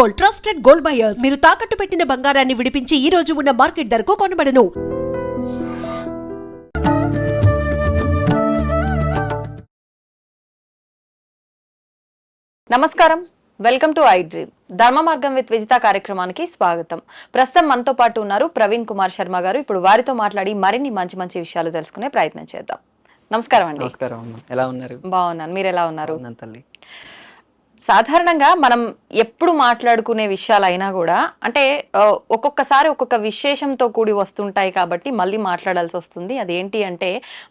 Gold trusted gold buyers. మీరు తాకట్టు పెట్టిన బంగారాన్ని విడిపించి ఈ రోజు ఉన్న మార్కెట్ ధరకు కొనబడను. నమస్కారం. వెల్కమ్ టు ఐ డ్రీమ్ ధర్మ మార్గం విత్ విజిత కార్యక్రమానికి స్వాగతం. ప్రస్తుతం మనతో పాటు ఉన్నారు ప్రవీణ్ కుమార్ శర్మ గారు. ఇప్పుడు వారితో మాట్లాడి మరిన్ని మంచి మంచి విషయాలు తెలుసుకునే ప్రయత్నం చేద్దాం. నమస్కారం అండి. నమస్కారం ఎలా ఉన్నారు? బాగున్నాను. మీరు ఎలా ఉన్నారు? తల్లి. సాధారణంగా మనం ఎప్పుడు మాట్లాడుకునే విషయాలు అయినా కూడా అంటే ఒక్కొక్కసారి ఒక్కొక్క విశేషంతో కూడి వస్తుంటాయి కాబట్టి మళ్ళీ మాట్లాడాల్సి వస్తుంది. అదేంటి అంటే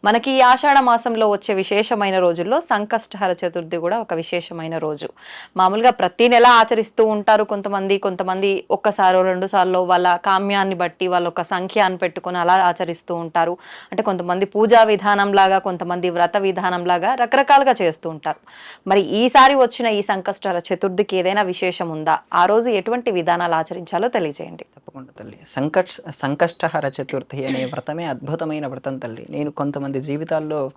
మనకి ఈ ఆషాఢ మాసంలో వచ్చే విశేషమైన రోజుల్లో సంకష్టహర చతుర్థి కూడా ఒక విశేషమైన రోజు. మామూలుగా ప్రతి నెల ఆచరిస్తూ ఉంటారు కొంతమంది. కొంతమంది ఒక్కసారో రెండు సార్లు వాళ్ళ కామ్యాన్ని బట్టి వాళ్ళ ఒక సంఖ్యాన్ని పెట్టుకొని అలా ఆచరిస్తూ ఉంటారు. అంటే కొంతమంది పూజా విధానం లాగా కొంతమంది వ్రత విధానంలాగా రకరకాలుగా చేస్తూ ఉంటారు. మరి ఈసారి వచ్చిన ఈ సంకష్టాల చతుర్థికి ఏదైనా విశేషం ఉందా ఆ రోజు ఎటువంటి విధానాలు ఆచరించాలో తెలియజేయండి. తప్పకుండా తల్లి. సంకష్ సంకష్టహర చతుర్థి అనే వ్రతమే అద్భుతమైన వ్రతం తల్లి. నేను కొంతమంది జీవితాల్లో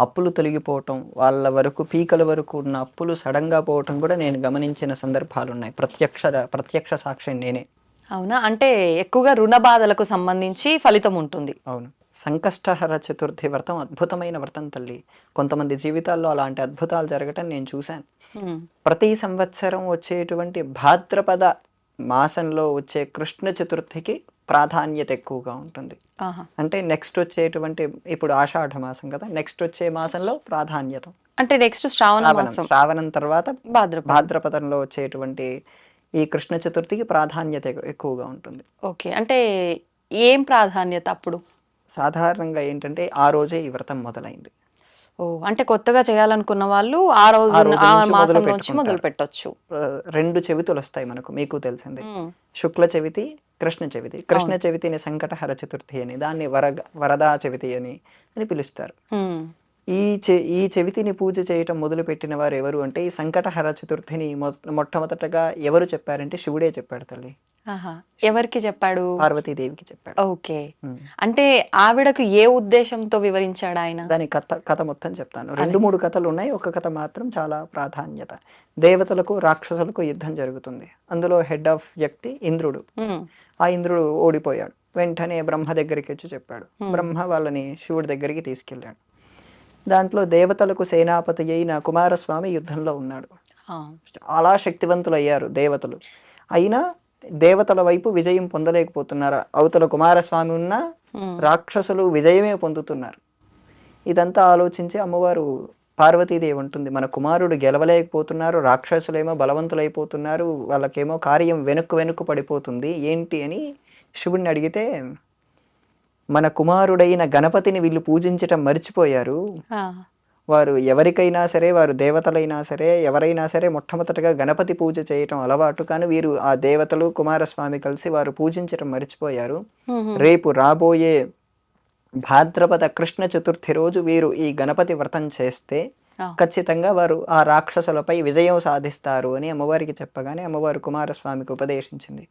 అప్పులు తొలగిపోవటం వాళ్ళ వరకు పీకల వరకు ఉన్న అప్పులు సడన్గా పోవటం కూడా నేను గమనించిన సందర్భాలు ఉన్నాయి ప్రత్యక్ష ప్రత్యక్ష సాక్షి నేనే. అవునా? అంటే ఎక్కువగా రుణ బాధలకు సంబంధించి ఫలితం ఉంటుంది. అవును. సంకష్టహర చతుర్థి వ్రతం అద్భుతమైన వ్రతం తల్లి. కొంతమంది జీవితాల్లో అలాంటి అద్భుతాలు జరగటం నేను చూశాను. ప్రతి సంవత్సరం వచ్చేటువంటి భాద్రపద మాసంలో వచ్చే కృష్ణ చతుర్థికి ప్రాధాన్యత ఎక్కువగా ఉంటుంది. అంటే నెక్స్ట్ వచ్చేటువంటి ఇప్పుడు ఆషాఢ మాసం కదా నెక్స్ట్ వచ్చే మాసంలో ప్రాధాన్యత. అంటే నెక్స్ట్ శ్రావణ శ్రావణం తర్వాత భాద్రపద. భాద్రపదంలో వచ్చేటువంటి ఈ కృష్ణ చతుర్థికి ప్రాధాన్యత ఎకు- ఎక్కువగా ఉంటుంది. ఓకే. అంటే ఏం ప్రాధాన్యత అప్పుడు? సాధారణంగా ఏంటంటే ఆ రోజే ఈ వ్రతం మొదలైంది. ఓ అంటే కొత్తగా చేయాలనుకున్న వాళ్ళు ఆ రోజు ఆ మాసం మొదలు నుంచి మొదలు పెట్టొచ్చు రెండు చెవితులు వస్తాయి మనకు మీకు తెలిసిందే. శుక్ల చవితి కృష్ణ చవితి. కృష్ణ చవితిని సంకటహర చతుర్థి అని దాన్ని వర వరదా చవితి అని అని పిలుస్తారు. ఈ చె ఈ చెవితిని పూజ చేయటం మొదలుపెట్టిన వారు ఎవరు అంటే ఈ సంకటహర చతుర్థిని మొట్టమొదటగా ఎవరు చెప్పారంటే శివుడే చెప్పాడు తల్లి. ఎవరికి చెప్పాడు? పార్వతీదేవికి చెప్పాడు. ఓకే. అంటే ఆవిడకు ఏ ఉద్దేశంతో వివరించాడు ఆయన? దాని కథ కథ మొత్తం చెప్తాను. రెండు మూడు కథలు ఉన్నాయి. ఒక కథ మాత్రం చాలా ప్రాధాన్యత. దేవతలకు రాక్షసులకు యుద్ధం జరుగుతుంది. అందులో హెడ్ ఆఫ్ వ్యక్తి ఇంద్రుడు. ఆ ఇంద్రుడు ఓడిపోయాడు. వెంటనే బ్రహ్మ దగ్గరికి వచ్చి చెప్పాడు బ్రహ్మ వాళ్ళని శివుడి దగ్గరికి తీసుకెళ్ళాడు. దాంట్లో దేవతలకు సేనాపతి అయిన కుమారస్వామి యుద్ధంలో ఉన్నాడు. చాలా శక్తివంతులయ్యారు దేవతలు. అయినా దేవతల వైపు విజయం పొందలేకపోతున్నారు? అవతల కుమారస్వామి ఉన్నా రాక్షసులు విజయమే పొందుతున్నారు. ఇదంతా ఆలోచించి అమ్మవారు పార్వతీదేవి ఉంటుంది. మన కుమారుడు గెలవలేకపోతున్నారు రాక్షసులేమో బలవంతులైపోతున్నారు వాళ్ళకేమో కార్యం వెనుక్కు వెనుక్కు పడిపోతుంది ఏంటి అని శివుడిని అడిగితే మన కుమారుడైన గణపతిని వీళ్ళు పూజించటం మర్చిపోయారు. వారు ఎవరికైనా సరే వారు దేవతలైనా సరే ఎవరైనా సరే మొట్టమొదటగా గణపతి పూజ చేయటం అలవాటు. కానీ వీరు ఆ దేవతలు కుమారస్వామి కలిసి వారు పూజించటం మర్చిపోయారు. రేపు రాబోయే భాద్రపద కృష్ణ చతుర్థి రోజు వీరు ఈ గణపతి వ్రతం చేస్తే ఖచ్చితంగా వారు ఆ రాక్షసులపై విజయం సాధిస్తారు అని అమ్మవారికి చెప్పగానే అమ్మవారు కుమారస్వామికి ఉపదేశించింది.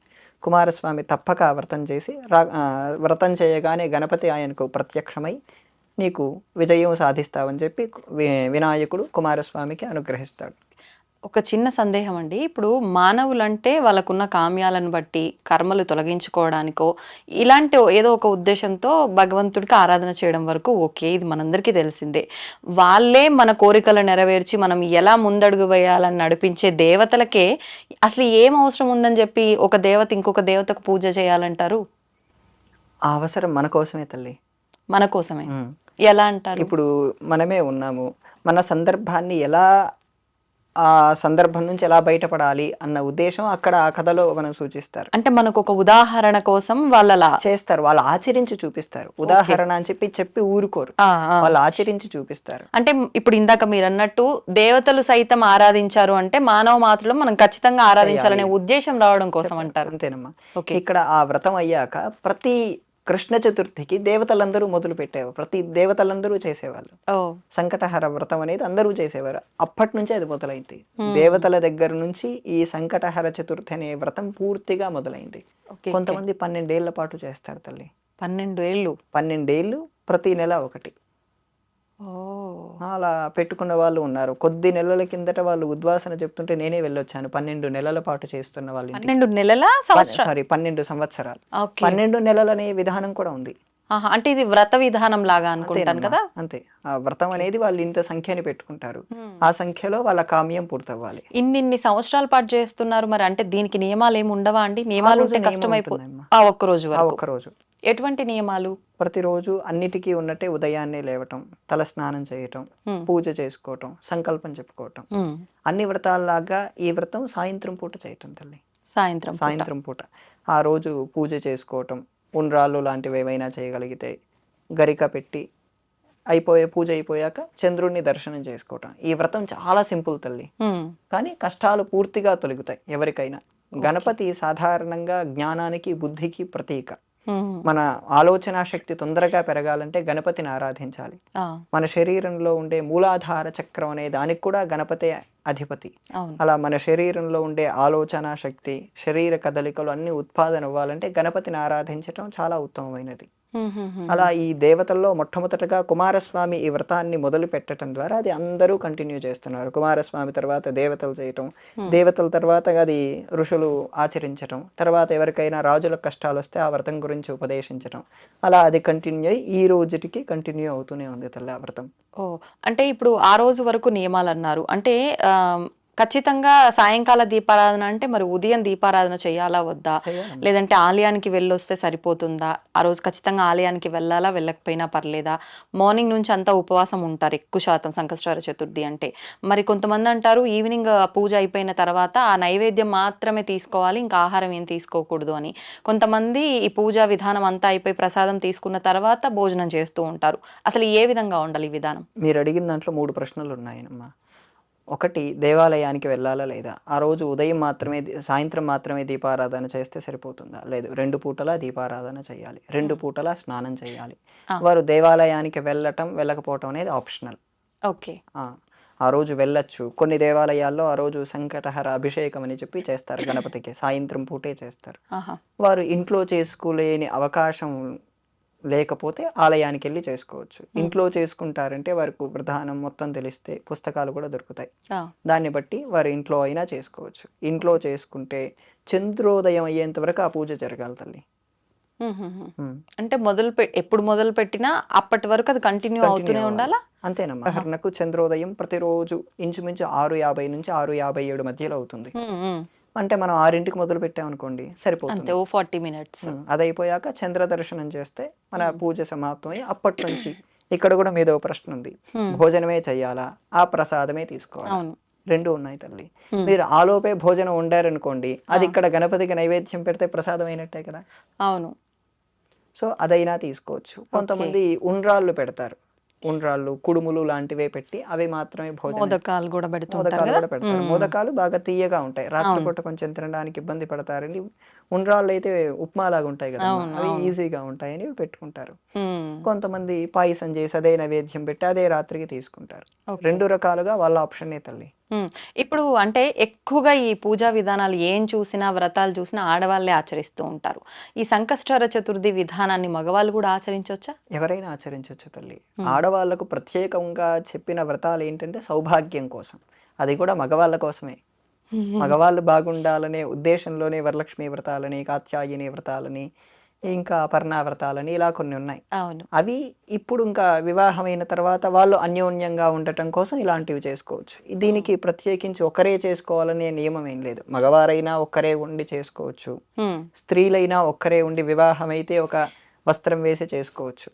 కుమారస్వామి తప్పక వ్రతం చేసి రా వ్రతం చేయగానే గణపతి ఆయనకు ప్రత్యక్షమై నీకు విజయం సాధిస్తావని చెప్పి వి- వినాయకుడు కుమారస్వామికి అనుగ్రహిస్తాడు. ఒక చిన్న సందేహం అండి ఇప్పుడు మానవులంటే వాళ్ళకున్న కామ్యాలను బట్టి కర్మలు తొలగించుకోవడానికో ఇలాంటి ఏదో ఒక ఉద్దేశంతో భగవంతుడికి ఆరాధన చేయడం వరకు ఓకే ఇది మనందరికీ తెలిసిందే. వాళ్ళే మన కోరికలు నెరవేర్చి మనం ఎలా ముందడుగు వేయాలని నడిపించే దేవతలకే అసలు ఏం అవసరం ఉందని చెప్పి ఒక దేవత ఇంకొక దేవతకు పూజ చేయాలంటారు? ఆ అవసరం మన కోసమే తల్లి. మన కోసమే. ఎలా అంటారు? ఇప్పుడు మనమే ఉన్నాము. మన సందర్భాన్ని ఎలా ఆ సందర్భం నుంచి ఎలా బయటపడాలి అన్న ఉద్దేశం అక్కడ ఆ కథలో మనం సూచిస్తారు. అంటే మనకు ఒక ఉదాహరణ కోసం వాళ్ళలా చేస్తారు. వాళ్ళు ఆచరించి చూపిస్తారు. ఉదాహరణ అని చెప్పి చెప్పి ఊరుకోరు. వాళ్ళు ఆచరించి చూపిస్తారు. అంటే ఇప్పుడు ఇందాక మీరు అన్నట్టు దేవతలు సైతం ఆరాధించారు అంటే మానవ మాత్రలో మనం ఖచ్చితంగా ఆరాధించాలనే ఉద్దేశం రావడం కోసం అంటారు. అంతేనమ్మా. ఇక్కడ ఆ వ్రతం అయ్యాక ప్రతి కృష్ణ చతుర్థికి దేవతలందరూ మొదలు పెట్టేవారు. ప్రతి దేవతలందరూ చేసేవాళ్ళు. సంకటహర వ్రతం అనేది అందరూ చేసేవారు. అప్పటి నుంచే అది మొదలైంది. దేవతల దగ్గర నుంచి ఈ సంకటహర చతుర్థి అనే వ్రతం పూర్తిగా మొదలైంది. కొంతమంది పన్నెండేళ్ళ పాటు చేస్తారు తల్లి. పన్నెండు ఏళ్ళు పన్నెండేళ్ళు ప్రతి నెల ఒకటి. అలా పెట్టుకున్న వాళ్ళు ఉన్నారు. కొద్ది నెలల కిందట వాళ్ళు ఉద్వాసన చెప్తుంటే నేనే వెళ్ళొచ్చాను. పన్నెండు నెలల పాటు చేస్తున్న వాళ్ళు పన్నెండు నెలల సారీ పన్నెండు సంవత్సరాలు. పన్నెండు నెలలనే విధానం కూడా ఉంది. అంటే ఇది వ్రత విధానం లాగా అనుకుంటాను కదా? అంతే. ఆ వ్రతం అనేది వాళ్ళు ఇంత సంఖ్యని పెట్టుకుంటారు. ఆ సంఖ్యలో వాళ్ళ కామ్యం పూర్తవ్వాలి. ఇన్నిన్ని సంవత్సరాల పాటు చేస్తున్నారు మరి అంటే దీనికి నియమాలు ఏమి ఉండవా అండి? నియమాలు ఉంటే నియమం కష్టమైపో ఉంటుందమ్మా. ఆ ఒక్క రోజు ఆ ఒక్క రోజు. ఎటువంటి నియమాలు? ప్రతిరోజు అన్నిటికీ ఉన్నట్టే ఉదయాన్నే లేవటం తల స్నానం చేయటం. పూజ చేసుకోవటం సంకల్పం చెప్పుకోవటం. అన్ని వ్రతాల్లాగా ఈ వ్రతం సాయంత్రం పూట చేయటం తల్లి. సాయంత్రం. సాయంత్రం పూట. ఆ రోజు పూజ చేసుకోవటం ఉండ్రాళ్ళు లాంటివి ఏవైనా చేయగలిగితే గరిక పెట్టి అయిపోయే పూజ అయిపోయాక చంద్రుడిని దర్శనం చేసుకోవటం. ఈ వ్రతం చాలా సింపుల్ తల్లి. కానీ కష్టాలు పూర్తిగా తొలగుతాయి ఎవరికైనా. గణపతి సాధారణంగా జ్ఞానానికి బుద్ధికి ప్రతీక. మన ఆలోచన శక్తి తొందరగా పెరగాలంటే గణపతిని ఆరాధించాలి. మన శరీరంలో ఉండే మూలాధార చక్రం అనే దానికి కూడా గణపతే అధిపతి. అలా మన శరీరంలో ఉండే ఆలోచన శక్తి శరీర కదలికలు అన్ని ఉత్పాదన అవ్వాలంటే గణపతిని ఆరాధించటం చాలా ఉత్తమమైనది. అలా ఈ దేవతల్లో మొట్టమొదటగా కుమారస్వామి ఈ వ్రతాన్ని మొదలు పెట్టడం ద్వారా అది అందరూ కంటిన్యూ చేస్తున్నారు. కుమారస్వామి తర్వాత దేవతలు చేయటం దేవతల తర్వాత అది ఋషులు ఆచరించటం తర్వాత ఎవరికైనా రాజుల కష్టాలు వస్తే ఆ వ్రతం గురించి ఉపదేశించటం. అలా అది కంటిన్యూ అయ్యి ఈ రోజుటికి కంటిన్యూ అవుతూనే ఉంది తల్లి ఆ వ్రతం. ఓ అంటే ఇప్పుడు ఆ రోజు వరకు నియమాలు అన్నారు. అంటే ఆ, ఖచ్చితంగా సాయంకాల దీపారాధన అంటే మరి ఉదయం దీపారాధన చేయాలా వద్దా. లేదంటే ఆలయానికి వెళ్ళొస్తే సరిపోతుందా? ఆ రోజు ఖచ్చితంగా ఆలయానికి వెళ్ళాలా వెళ్ళకపోయినా పర్లేదా? మార్నింగ్ నుంచి అంతా ఉపవాసం ఉంటారు ఎక్కువ శాతం సంకష్టహార చతుర్థి అంటే. మరి కొంతమంది అంటారు ఈవినింగ్ పూజ అయిపోయిన తర్వాత ఆ నైవేద్యం మాత్రమే తీసుకోవాలి ఇంకా ఆహారం ఏం తీసుకోకూడదు అని. కొంతమంది ఈ పూజా విధానం అంతా అయిపోయి ప్రసాదం తీసుకున్న తర్వాత భోజనం చేస్తూ ఉంటారు. అసలు ఏ విధంగా ఉండాలి ఈ విధానం? మీరు అడిగిన దాంట్లో మూడు ప్రశ్నలు ఉన్నాయమ్మా ఒకటి దేవాలయానికి వెళ్ళాలా లేదా? ఆ రోజు ఉదయం మాత్రమే సాయంత్రం మాత్రమే దీపారాధన చేస్తే సరిపోతుందా? లేదు రెండు పూటలా దీపారాధన చేయాలి. రెండు పూటలా స్నానం చేయాలి. వారు దేవాలయానికి వెళ్ళటం వెళ్ళకపోవటం అనేది ఆప్షనల్. ఓకే. ఆ రోజు వెళ్ళొచ్చు. కొన్ని దేవాలయాల్లో ఆ రోజు సంకటహర అభిషేకం అని చెప్పి చేస్తారు గణపతికి. సాయంత్రం పూటే చేస్తారు. వారు ఇంట్లో చేసుకోలేని అవకాశం లేకపోతే ఆలయానికి వెళ్ళి చేసుకోవచ్చు ఇంట్లో చేసుకుంటారంటే వారికి ప్రధానం మొత్తం తెలిస్తే పుస్తకాలు కూడా దొరుకుతాయి. దాన్ని బట్టి వారు ఇంట్లో అయినా చేసుకోవచ్చు. ఇంట్లో చేసుకుంటే చంద్రోదయం అయ్యేంత వరకు ఆ పూజ జరగాలి తల్లి. అంటే మొదలు ఎప్పుడు మొదలు పెట్టినా అప్పటి వరకు అది కంటిన్యూ అవుతూనే. ఉండాలా? అంతేనమ్మా. ఉదాహరణకు చంద్రోదయం ప్రతిరోజు ఇంచుమించు ఆరు యాభై నుంచి ఆరు యాభై ఏడు మధ్యలో అవుతుంది. అంటే మనం ఆరింటికి మొదలు పెట్టామనుకోండి అంతే సరిపోతుంది ఓ ఫార్టీ మినిట్స్. అది అయిపోయాక చంద్ర దర్శనం చేస్తే మన పూజ సమాప్తం అయ్యి అప్పటి నుంచి ఇక్కడ కూడా మీద ఓ ప్రశ్న ఉంది. భోజనమే చెయ్యాలా? ఆ ప్రసాదమే తీసుకోవాలి? అవును. రెండు ఉన్నాయి తల్లి. మీరు ఆలోపే భోజనం వండారనుకోండి అది ఇక్కడ గణపతికి నైవేద్యం పెడితే ప్రసాదం అయినట్టే కదా? అవును. సో అదైనా తీసుకోవచ్చు. కొంతమంది ఉండ్రాళ్ళు పెడతారు. ఉండ్రాళ్ళు కుడుములు లాంటివే పెట్టి అవి మాత్రమే భోజనం మోదకాలు కూడా పెడుతుంటారు మోదకాలు కూడా పెడతారు. మోదకాలు బాగా తీయగా ఉంటాయి. రాత్రిపూట కొంచెం తినడానికి ఇబ్బంది పడతారని ఉండ్రాళ్ళు అయితే ఉప్మా లాగా ఉంటాయి కదా అవి. ఈజీగా ఉంటాయని పెట్టుకుంటారు. కొంతమంది పాయసం చేసి అదే నైవేద్యం పెట్టి అదే రాత్రికి తీసుకుంటారు. రెండు రకాలుగా వాళ్ళ ఆప్షనే తల్లి. ఇప్పుడు అంటే ఎక్కువగా ఈ పూజా విధానాలు ఏం చూసినా వ్రతాలు చూసినా ఆడవాళ్ళే ఆచరిస్తూ ఉంటారు. ఈ సంకష్టహర చతుర్థి విధానాన్ని మగవాళ్ళు కూడా ఆచరించవచ్చా ఎవరైనా ఆచరించవచ్చు తల్లి. ఆడవాళ్ళకు ప్రత్యేకంగా చెప్పిన వ్రతాలు ఏంటంటే సౌభాగ్యం కోసం. అది కూడా మగవాళ్ళ కోసమే. మగవాళ్ళు బాగుండాలనే ఉద్దేశంలోనే వరలక్ష్మి వ్రతాలని కాత్యాయని వ్రతాలని ఇంకా అపర్ణా వ్రతాలని ఇలా కొన్ని ఉన్నాయి. అవును. అవి ఇప్పుడు ఇంకా వివాహమైన తర్వాత వాళ్ళు అన్యోన్యంగా ఉండటం కోసం ఇలాంటివి చేసుకోవచ్చు. దీనికి ప్రత్యేకించి ఒకరే చేసుకోవాలనే నియమం ఏం లేదు. మగవారైనా ఒక్కరే ఉండి చేసుకోవచ్చు. స్త్రీలైనా ఒక్కరే ఉండి వివాహం అయితే ఒక వస్త్రం వేసి చేసుకోవచ్చు.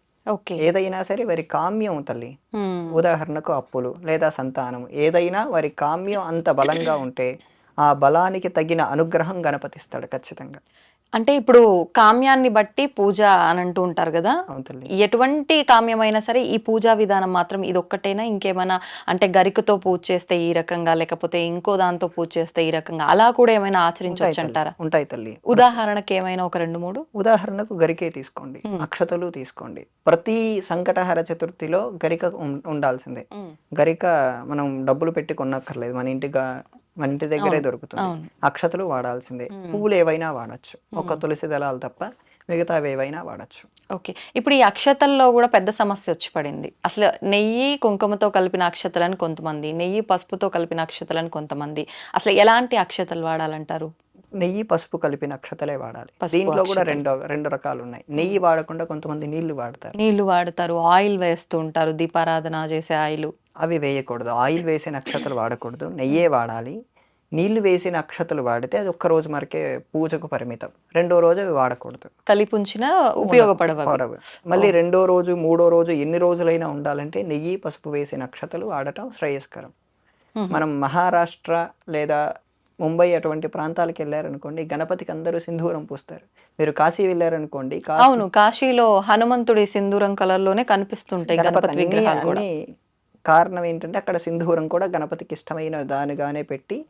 ఏదైనా సరే వారి కామ్యం తల్లి. ఉదాహరణకు అప్పులు లేదా సంతానం. ఏదైనా వారి కామ్యం అంత బలంగా ఉంటే ఆ బలానికి తగిన అనుగ్రహం గణపతిస్తాడు ఖచ్చితంగా. అంటే ఇప్పుడు కామ్యాన్ని బట్టి పూజ అని అంటూ ఉంటారు కదా. ఎటువంటి కామ్యమైనా సరే ఈ పూజా విధానం మాత్రం ఇది ఒక్కటేనా? ఇంకేమైనా అంటే గరికతో పూజ చేస్తే ఈ రకంగా లేకపోతే ఇంకో దాంతో పూజ చేస్తే ఈ రకంగా అలా కూడా ఏమైనా ఆచరించవచ్చు. అంటారా? ఉంటాయి తల్లి. ఉదాహరణకి ఏమైనా ఒక రెండు మూడు? ఉదాహరణకు గరికే తీసుకోండి. అక్షతలు తీసుకోండి. ప్రతి సంకటహర చతుర్థిలో గరిక ఉండాల్సిందే. గరిక మనం డబ్బులు పెట్టి కొనక్కర్లేదు. మన ఇంటిగా మన ఇంటి దగ్గరే దొరుకుతుంది. అక్షతలు వాడాల్సిందే. పువ్వులు ఏవైనా వాడచ్చు. ఒక తులసి దళాలు తప్ప మిగతావి ఏవైనా వాడచ్చు. ఓకే. ఇప్పుడు ఈ అక్షతల్లో కూడా పెద్ద సమస్య వచ్చి పడింది. అసలు నెయ్యి కుంకుమతో కలిపిన అక్షతలని కొంతమంది నెయ్యి పసుపుతో కలిపిన అక్షతలని కొంతమంది. అసలు ఎలాంటి అక్షతలు వాడాలంటారు? నెయ్యి పసుపు కలిపిన అక్షతలే వాడాలి. దీంట్లో కూడా. రెండు రెండు రకాలు ఉన్నాయి నెయ్యి వాడకుండా కొంతమంది నీళ్ళు వాడతారు. నీళ్ళు వాడతారు ఆయిల్ వేస్తూ ఉంటారు దీపారాధన చేసే ఆయిల్. అవి వేయకూడదు. ఆయిల్ వేసిన అక్షతలు వాడకూడదు. నెయ్యే వాడాలి. నీళ్ళు వేసిన అక్షతలు వాడితే అది ఒక్క రోజు మరకే పూజకు పరిమితం. రెండో రోజు అవి వాడకూడదు. కలిపి ఉంచిన ఉపయోగపడవు. మళ్ళీ రెండో రోజు మూడో రోజు ఎన్ని రోజులైనా ఉండాలంటే నెయ్యి పసుపు వేసిన అక్షతలు వాడటం శ్రేయస్కరం. మనం మహారాష్ట్ర లేదా ముంబై అటువంటి ప్రాంతాలకు వెళ్ళారనుకోండి గణపతికి అందరూ సింధూరం పూస్తారు. మీరు కాశీ వెళ్ళారనుకోండి అవును కాశీలో హనుమంతుడి సింధూరం కలర్లోనే కనిపిస్తుంటాయి గణపతి విగ్రహాలు కూడా. కారణం ఏంటంటే అక్కడ సింధూరం కూడా గణపతికి ఇష్టమైన దానిగానే పెట్టి.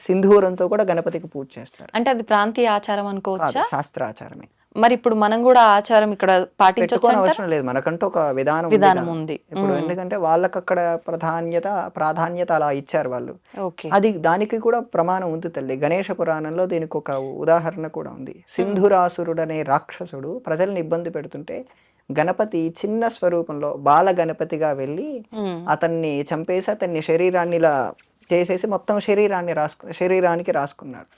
సింధూరంతో కూడా గణపతికి పూజ చేస్తారు. అంటే అది ప్రాంతీయ ఆచారం కాదు అనుకోవచ్చా శాస్త్రాచారమే. మరి ఇప్పుడు మనం కూడా ఆచారం ఇక్కడ పెట్టుకోని అవసరం లేదు. మనకంటూ ఒక విధానం ఉంది విధానం. ఉంది. ఇప్పుడు. ఎందుకంటే వాళ్ళకి అక్కడ ప్రాధాన్యత ప్రాధాన్యత అలా ఇచ్చారు వాళ్ళు. అది దానికి కూడా ప్రమాణం ఉంది తల్లి. గణేష పురాణంలో దీనికి ఒక ఉదాహరణ కూడా ఉంది. సింధురాసురుడనే రాక్షసుడు ప్రజల్ని ఇబ్బంది పెడుతుంటే గణపతి చిన్న స్వరూపంలో బాల గణపతిగా వెళ్ళి. అతన్ని చంపేసి అతన్ని శరీరాన్ని ఇలా చేసేసి మొత్తం శరీరాన్ని రాసుకు శరీరానికి రాసుకున్నాడు.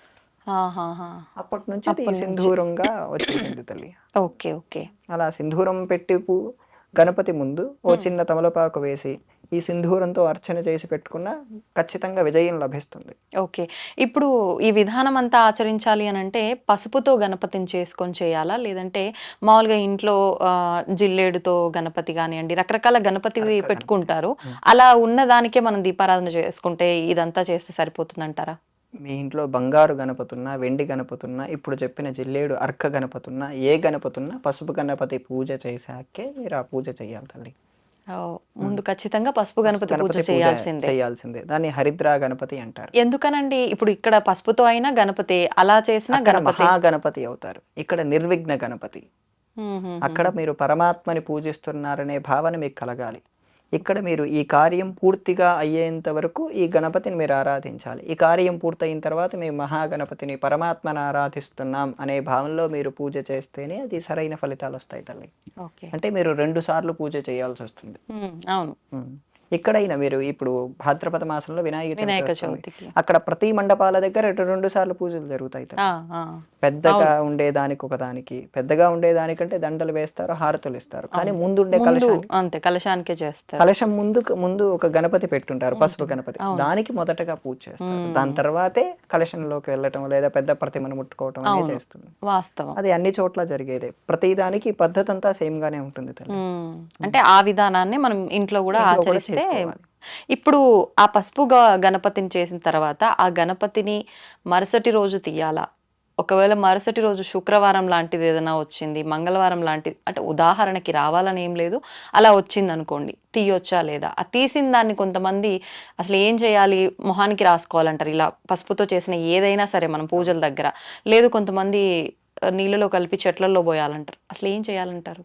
అప్పటి నుంచి సింధూరంగా వచ్చేసింది తల్లి. Okay okay. అలా సింధూరం పెట్టి గణపతి ముందు ఓ చిన్న తమలపాకు వేసి ఈ సింధూరంతో అర్చన చేసి పెట్టుకున్న ఖచ్చితంగా విజయం లభిస్తుంది. ఓకే. ఇప్పుడు ఈ విధానం అంతా ఆచరించాలి అని అంటే పసుపుతో గణపతిని చేసుకొని చేయాలా? లేదంటే మామూలుగా ఇంట్లో జిల్లేడుతో గణపతి కానివ్వండి రకరకాల గణపతి పెట్టుకుంటారు. అలా ఉన్న దానికే మనం దీపారాధన చేసుకుంటే ఇదంతా చేస్తే సరిపోతుంది అంటారా మీ ఇంట్లో బంగారు గణపతి ఉన్నా వెండి గణపతి ఉన్నా ఇప్పుడు చెప్పిన జిల్లేడు అర్క గణపతి ఉన్నా ఏ గణపతి ఉన్నా పసుపు గణపతి పూజ చేశాకే మీరు ఆ పూజ చేయాలి తల్లి. ముందు ఖచ్చితంగా పసుపు గణపతి పూజ గణపతి చేయాల్సిందే. చేయాల్సిందే. దాన్ని హరిద్రా గణపతి అంటారు. ఎందుకనండి? ఇప్పుడు ఇక్కడ పసుపుతో అయినా గణపతి అలా చేసిన గణపతి. మహాగణపతి అవుతారు. ఇక్కడ నిర్విఘ్న గణపతి. అక్కడ మీరు పరమాత్మని పూజిస్తున్నారనే భావన మీకు కలగాలి. ఇక్కడ మీరు ఈ కార్యం పూర్తిగా అయ్యేంత వరకు ఈ గణపతిని మీరు ఆరాధించాలి. ఈ కార్యం పూర్తయిన తర్వాత మేము మహాగణపతిని పరమాత్మను ఆరాధిస్తున్నాం అనే భావనలో మీరు పూజ చేస్తేనే అది సరైన ఫలితాలు వస్తాయి తల్లి. ఓకే. అంటే మీరు రెండు సార్లు పూజ చేయాల్సి వస్తుంది. అవును. ఎక్కడైనా మీరు ఇప్పుడు భాద్రపద మాసంలో వినాయక చవితి వినాయక. చవితికి. అక్కడ ప్రతి మండపాల దగ్గర రెండు సార్లు పూజలు జరుగుతాయి. పెద్దగా ఉండేదానికి ఒకదానికి పెద్దగా ఉండేదానికంటే దండలు వేస్తారు హారతులు ఇస్తారు. కానీ. ముందుండే ముందు కలశం అంతే కలశానికే చేస్తారు. కలశం ముందు ముందు ఒక గణపతి పెట్టుంటారు పసుపు గణపతి. దానికి మొదటగా పూజ చేస్తారు. దాని తర్వాతే కలశంలోకి వెళ్ళటం లేదా పెద్ద ప్రతిమను ముట్టుకోవటం అనేది. చేస్తుంది. వాస్తవం. అది అన్ని చోట్ల జరిగేదే. ప్రతి దానికి పద్ధతి అంతా సేమ్ గానే ఉంటుంది అంటే ఆ విధానాన్ని మనం ఇంట్లో కూడా ఇంట్లో కూడా ఆచరిస్తే చేసుకోవాలి. ఇప్పుడు ఆ పసుపు గణపతిని చేసిన తర్వాత ఆ గణపతిని మరుసటి రోజు తీయాలా? ఒకవేళ మరుసటి రోజు శుక్రవారం లాంటిది ఏదైనా వచ్చింది మంగళవారం లాంటిది అంటే ఉదాహరణకి రావాలని ఏం లేదు. అలా వచ్చింది అనుకోండి తీయొచ్చా లేదా? ఆ తీసిన దాన్ని కొంతమంది అసలు ఏం చేయాలి? మొహానికి రాసుకోవాలంటారు. ఇలా పసుపుతో చేసిన ఏదైనా సరే మనం పూజల దగ్గర. లేదు కొంతమంది నీళ్ళలో కలిపి చెట్లలో పోయాలంటారు. అసలు ఏం చేయాలంటారు?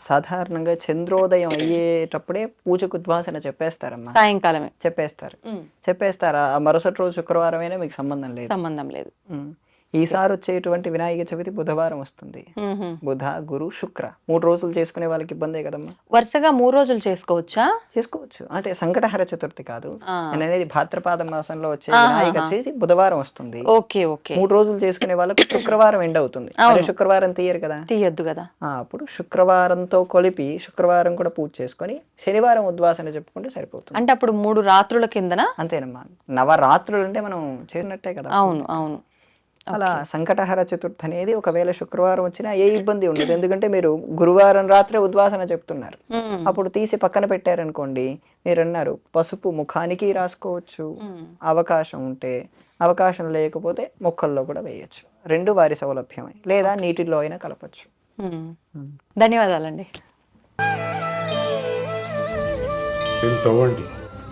సాధారణంగా చంద్రోదయం అయ్యేటప్పుడే పూజకు ఉద్వాసన చెప్పేస్తారమ్మా. సాయంకాలమే. చెప్పేస్తారు. చెప్పేస్తారా? ఆ మరుసటి రోజు శుక్రవారం అయినా మీకు సంబంధం లేదు? సంబంధం లేదు. ఈసారి వచ్చేటువంటి వినాయక చవితి బుధవారం వస్తుంది. బుధ గురు శుక్ర. మూడు రోజులు చేసుకునే వాళ్ళకి ఇబ్బందే కదమ్మా. వరుసగా మూడు రోజులు చేసుకోవచ్చా? చేసుకోవచ్చు. అంటే సంకటహర చతుర్థి కాదు. నేను అనేది భాద్రపాద మాసంలో వచ్చే. వినాయక చవితి బుధవారం వస్తుంది. Okay okay. మూడు రోజులు చేసుకునే వాళ్ళకు శుక్రవారం ఎండ్ అవుతుంది. శుక్రవారం తీయరు కదా. తీయద్దు కదా. అప్పుడు శుక్రవారంతో కొలిపి శుక్రవారం కూడా పూజ చేసుకొని శనివారం ఉద్వాసన చెప్పుకుంటే సరిపోతుంది. అంటే అప్పుడు మూడు రాత్రుల కిందన? అంతేనమ్మా. నవరాత్రులు అంటే మనం చేసినట్టే కదా. అవును అవును. అలా సంకటహర చతుర్థి అనేది ఒకవేళ శుక్రవారం వచ్చినా ఏ ఇబ్బంది ఉండదు. ఎందుకంటే మీరు గురువారం రాత్రే ఉద్వాసన చెప్తున్నారు. అప్పుడు తీసి పక్కన పెట్టారనుకోండి మీరు అన్నారు పసుపు ముఖానికి రాసుకోవచ్చు. అవకాశం ఉంటే అవకాశం లేకపోతే మొక్కల్లో కూడా వేయచ్చు. రెండు వారి సౌలభ్యమే. లేదా నీటిలో అయినా కలపచ్చు. ధన్యవాదాలండి. తవ్వండి.